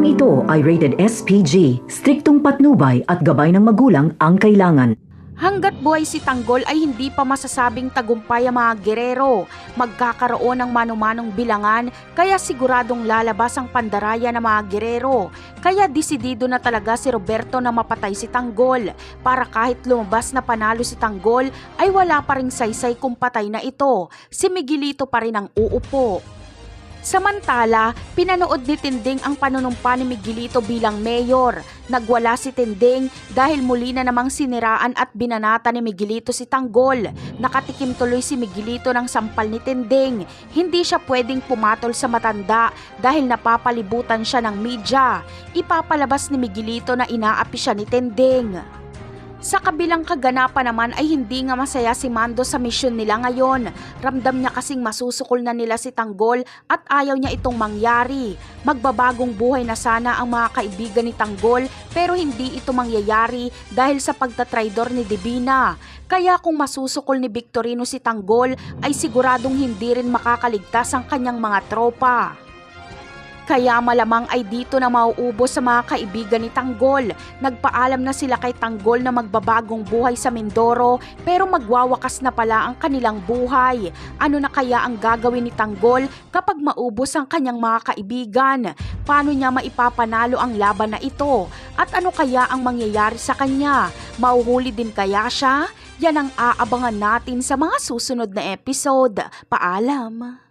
Programang ito ay rated SPG, striktong patnubay at gabay ng magulang ang kailangan. Hanggat buhay si Tanggol ay hindi pa masasabing tagumpay ang mga gerero. Magkakaroon ng manumanong bilangan kaya siguradong lalabas ang pandaraya ng mga gerero. Kaya disidido na talaga si Roberto na mapatay si Tanggol para kahit lumabas na panalo si Tanggol ay wala pa ring saysay kung patay na ito. Si Miguelito pa rin ang uupo. Samantala, pinanood ni Tinding ang panunumpa ni Miguelito bilang mayor. Nagwala si Tinding dahil muli na namang siniraan at binanata ni Miguelito si Tanggol. Nakatikim tuloy si Miguelito ng sampal ni Tinding. Hindi siya pwedeng pumatol sa matanda dahil napapalibutan siya ng media. Ipapalabas ni Miguelito na inaapi siya ni Tinding. Sa kabilang kaganapan naman ay hindi nga masaya si Mando sa misyon nila ngayon. Ramdam niya kasing masusukol na nila si Tanggol at ayaw niya itong mangyari. Magbabagong buhay na sana ang mga kaibigan ni Tanggol pero hindi ito mangyayari dahil sa pagtatraidor ni Divina. Kaya kung masusukol ni Victorino si Tanggol ay siguradong hindi rin makakaligtas ang kanyang mga tropa. Kaya malamang ay dito na mauubos sa mga kaibigan ni Tanggol. Nagpaalam na sila kay Tanggol na magbabagong buhay sa Mindoro pero magwawakas na pala ang kanilang buhay. Ano na kaya ang gagawin ni Tanggol kapag maubos ang kanyang mga kaibigan? Paano niya maipapanalo ang laban na ito? At ano kaya ang mangyayari sa kanya? Mauhuli din kaya siya? Yan ang aabangan natin sa mga susunod na episode. Paalam!